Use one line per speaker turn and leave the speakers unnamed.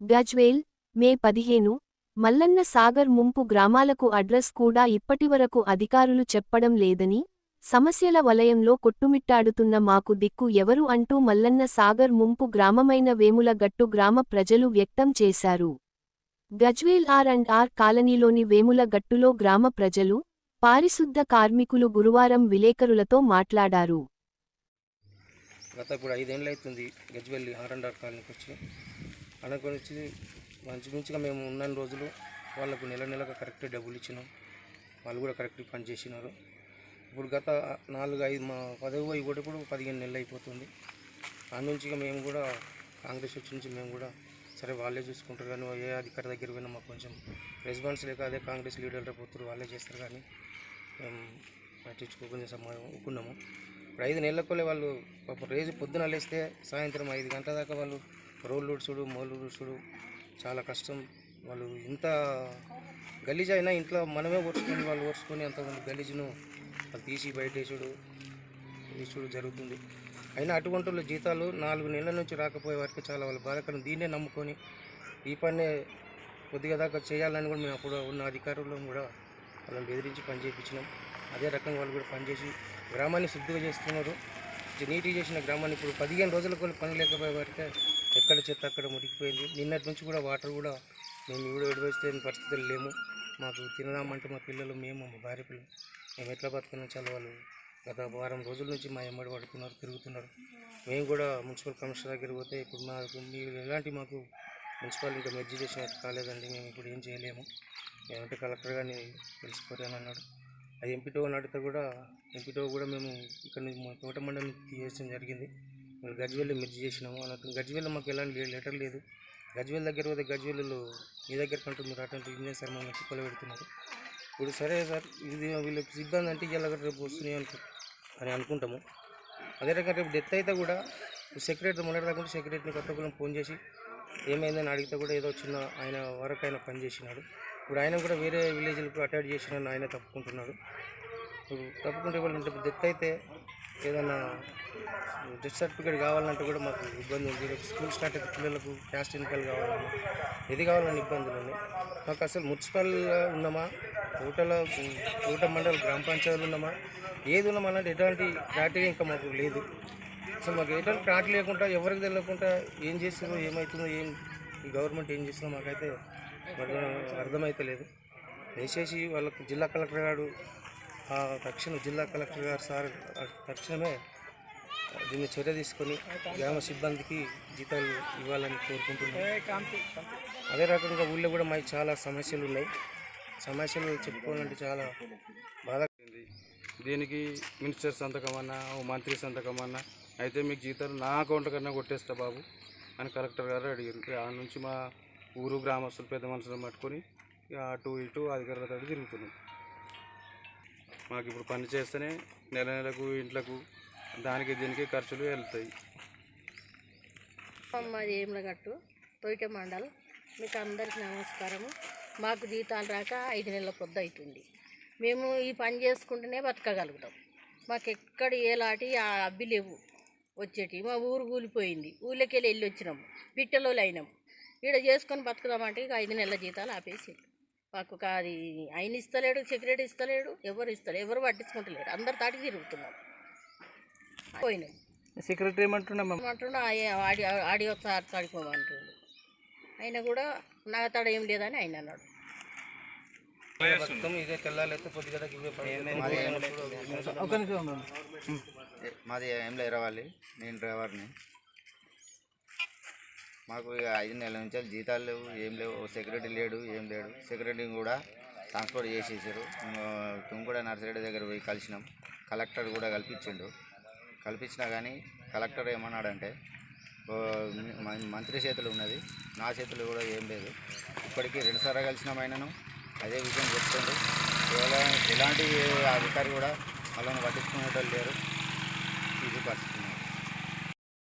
గజ్వేల్ మే పదిహేను మల్లన్న సాగర్ ముంపు గ్రామాలకు అడ్రస్ కూడా ఇప్పటివరకు అధికారులు చెప్పడం లేదని సమస్యల వలయంలో కొట్టుమిట్టాడుతున్న మాకు దిక్కు ఎవరు అంటూ మల్లన్న సాగర్ ముంపు గ్రామమైన వేములగట్టు గ్రామ ప్రజలు వ్యక్తం చేశారు. గజ్వేల్ ఆర్ అండ్ ఆర్ కాలనీలోని వేములగట్టులో గ్రామ ప్రజలు పారిశుద్ధ కార్మికులు గురువారం విలేకరులతో మాట్లాడారు.
గత ఇప్పుడు ఐదేళ్ళు అవుతుంది గజ్వెల్లి ఆర్ అండ్ ఆర్ కాలనీకి వచ్చి అనుకొని వచ్చి మంచి మంచిగా మేము ఉన్న రోజులు వాళ్ళకు నెల నెలకు కరెక్ట్ డబ్బులు ఇచ్చినాం. వాళ్ళు కూడా కరెక్ట్ పని చేసినారు. ఇప్పుడు గత నాలుగు ఐదు మా పదవి ఇవ్వటప్పుడు పదిహేను నెలలు అయిపోతుంది. ఆ నుంచి మేము కూడా కాంగ్రెస్ వచ్చి నుంచి మేము కూడా సరే వాళ్ళే చూసుకుంటారు కానీ ఏ అధికారి దగ్గర పోయినా మాకు కొంచెం రెస్పాన్స్ లేక అదే కాంగ్రెస్ లీడర్లు పోతున్నారు వాళ్ళే చేస్తారు కానీ మేము పట్టించుకోకుండా సమాజం ఒప్పుకున్నాము ఇప్పుడు ఐదు నెలలకోలే వాళ్ళు ఒక రోజు పొద్దున లేస్తే సాయంత్రం ఐదు గంటల దాకా వాళ్ళు రోడ్లు ఊడ్చుడు మోళ్ళు ఊడ్చుడు చాలా కష్టం. వాళ్ళు ఇంత గలీజ్ అయినా ఇంట్లో మనమే ఓర్చుకొని వాళ్ళు ఓర్చుకొని అంతమంది గలీజ్ను వాళ్ళు తీసి బయట వేసుడు వేసుడు జరుగుతుంది. అయినా అటువంటి వాళ్ళ జీతాలు నాలుగు నెలల నుంచి రాకపోయే వరకు చాలా వాళ్ళు బాధకరం దీన్నే నమ్ముకొని ఈ పన్నే కొద్దిగా దాకా చేయాలని కూడా మేము అప్పుడు ఉన్న అధికారులను కూడా వాళ్ళని బెదిరించి పని చేయించినాం అదే రకంగా వాళ్ళు కూడా పనిచేసి గ్రామాన్ని శుద్ధిగా చేస్తున్నారు. నీటి చేసిన గ్రామాన్ని ఇప్పుడు పదిహేను రోజులకు కూడా పని లేకపోయే వరకే ఎక్కడ చెత్త అక్కడ మురికిపోయింది నిన్నటి నుంచి కూడా వాటర్ కూడా మేము కూడా విడివేస్తే పరిస్థితులు లేము మాకు తినదామంటే మా పిల్లలు మేము మా భార్య పిల్లలు మేము ఎట్లా బతుకున్నాం చాలా వాళ్ళు గత వారం రోజుల నుంచి మా ఎమ్మడి పడుతున్నారు తిరుగుతున్నారు. మేము కూడా మున్సిపల్ కమిషనర్ దగ్గరికి పోతే ఇప్పుడు మాకు మీరు ఎలాంటి మాకు మున్సిపాలిటీ ఇంకా మెర్జీ చేసినట్టు కాలేదండి మేము ఇప్పుడు ఏం చేయలేము. మేమంటే కలెక్టర్ గారిని తెలిసిపోతాను అని అన్నాడు. అది ఎంపీటో అడిగితే కూడా ఎంపీటో కూడా మేము ఇక్కడ నుంచి మా తోట మండలం తీయడం జరిగింది. మేము గజ్వేల్ మిర్చి చేసినాము అన్నట్టు. గజ్వేల్ మాకు ఎలాంటి లెటర్ లేదు. గజ్వేల్ దగ్గర పోతే గజ్వేల్లో మీ దగ్గర కంటే మీరు అటువంటి ఇంజనీర్ సార్ మమ్మల్ని తిప్పలు పెడుతున్నారు. ఇప్పుడు సరే సార్ ఇది వీళ్ళకి సిబ్బంది అంటే ఇలా రేపు వస్తున్నాయి అనుకు అని అనుకుంటాము. అదే రకంగా రేపు డెత్ అయితే కూడా సెక్రటరీ మొదటి దాకా సెక్రటరీని కొత్త ఫోన్ చేసి ఏమైందని అడిగితే కూడా ఏదో చిన్న ఆయన వరకు ఆయన పనిచేసినాడు ఇప్పుడు ఆయన కూడా వేరే విలేజ్లకు అటాచ్ చేసిన ఆయన తప్పుకుంటున్నాడు. ఇప్పుడు తప్పుకుంటే వాళ్ళు డెత్ అయితే ఏదైనా డెత్ సర్టిఫికేట్ కావాలంటే కూడా మాకు ఇబ్బంది ఉంది. రేపు స్కూల్ స్టార్ట్ అయితే పిల్లలకు క్యాస్ట్ ఇన్కల్ కావాలని ఇది కావాలని ఇబ్బందులు ఉన్నాయి. మాకు అసలు మున్సిపల్ ఉన్నామా? టోటల్ టోటల్ మండల గ్రామ పంచాయతీలు ఉన్నామా? ఏది ఉన్నామా అలాంటి ఎటువంటి క్రాటరీ ఇంకా మాకు లేదు. అసలు మాకు ఎటువంటి క్రాట్ లేకుండా ఎవరికి తెలియకుండా ఏం చేస్తుందో ఏమవుతుందో ఏం ఈ గవర్నమెంట్ ఏం చేస్తుందో మాకైతే అర్థమైతే లేదు దయచేసి వాళ్ళకు జిల్లా కలెక్టర్ గారు ఆ తక్షణ జిల్లా కలెక్టర్ గారు సార్ తక్షణమే దీన్ని చర్య తీసుకొని గ్రామ సిబ్బందికి జీతాలు ఇవ్వాలని కోరుకుంటున్నాను అదే రకంగా ఊళ్ళో కూడా మాకు చాలా సమస్యలు ఉన్నాయి. సమస్యలు చెప్పుకోవాలంటే చాలా బాధ.
దీనికి మినిస్టర్ సంతకం అన్నా ఓ మంత్రి సంతకం అన్నా అయితే మీకు జీతాలు నా అకౌంట్ కన్నా కొట్టేస్తా బాబు అని కలెక్టర్ గారు అడిగారు. ఆ నుంచి మా ఊరు గ్రామస్తులు పెద్ద మనుషులను పట్టుకొని అటు ఇటు అధికారులతో తిరుగుతున్నాం. మాకు ఇప్పుడు పని చేస్తేనే నెల నెలకు ఇంట్లకు దానికి దీనికి ఖర్చులు వెళ్తాయి.
అమ్మది ఏమలగట్టు తొయిట మండల్. మీకు అందరికీ నమస్కారము. మాకు జీతాలు రాక ఐదు నెలల పొద్దు అవుతుంది మేము ఈ పని చేసుకుంటేనే బతకగలుగుతాం. మాకు ఎక్కడ ఏలాంటి ఆ అబ్బి లేవు వచ్చేటి. మా ఊరు కూలిపోయింది. ఊళ్ళకెళ్ళి వెళ్ళి వెళ్ళి వచ్చినాము పిట్టలోళ్ళు అయినాం ఈడ చేసుకొని బతుకుదామంటే ఇక ఐదు నెలల జీతాలు ఆపేసి మాకు ఒక అది ఆయన ఇస్తలేడు సెక్రటరీ ఇస్తలేడు ఎవరు ఇస్తలేరు ఎవరు పట్టించుకుంటలేరు. అందరు తాటికి తిరుగుతున్నాం పోయినాం
సెక్రటరీ ఏమంటున్నాం
ఆడి ఆడి ఒకసారి తడిపోమంటుండు. ఆయన కూడా నా తడ ఏం లేదని ఆయన అన్నాడు.
బతుకం ఇదే తెల్లాలి అయితే కొద్దిగా దాకా ఇవే పని
ఒక నిమిషం ఉండండి.
ఏ- మాది ఏం లేదు రావాలి నేను డ్రైవర్ని మాకు ఇక ఐదు నెలల నుంచి జీతాలు లేవు ఏం లేవు సెక్యూరిటీ లేడు ఏం లేడు. సెక్యూరిటీని కూడా ట్రాన్స్పోర్ట్ చేసేసారు. మేము కూడా నర్సరీ దగ్గర పోయి కలిసినాం. కలెక్టర్ కూడా కల్పించిండు. కల్పించినా కానీ కలెక్టర్ ఏమన్నాడంటే మంత్రి చేతులు ఉన్నది నా చేతులు కూడా ఏం లేదు. ఇప్పటికీ రెండుసార్లు కలిసినాం ఆయనను. అదే విషయం చెప్తుండు. ఎలాంటి అధికారి కూడా వాళ్ళని పట్టించుకునేటోళ్ళు లేరు. ఇది పరిస్థితి.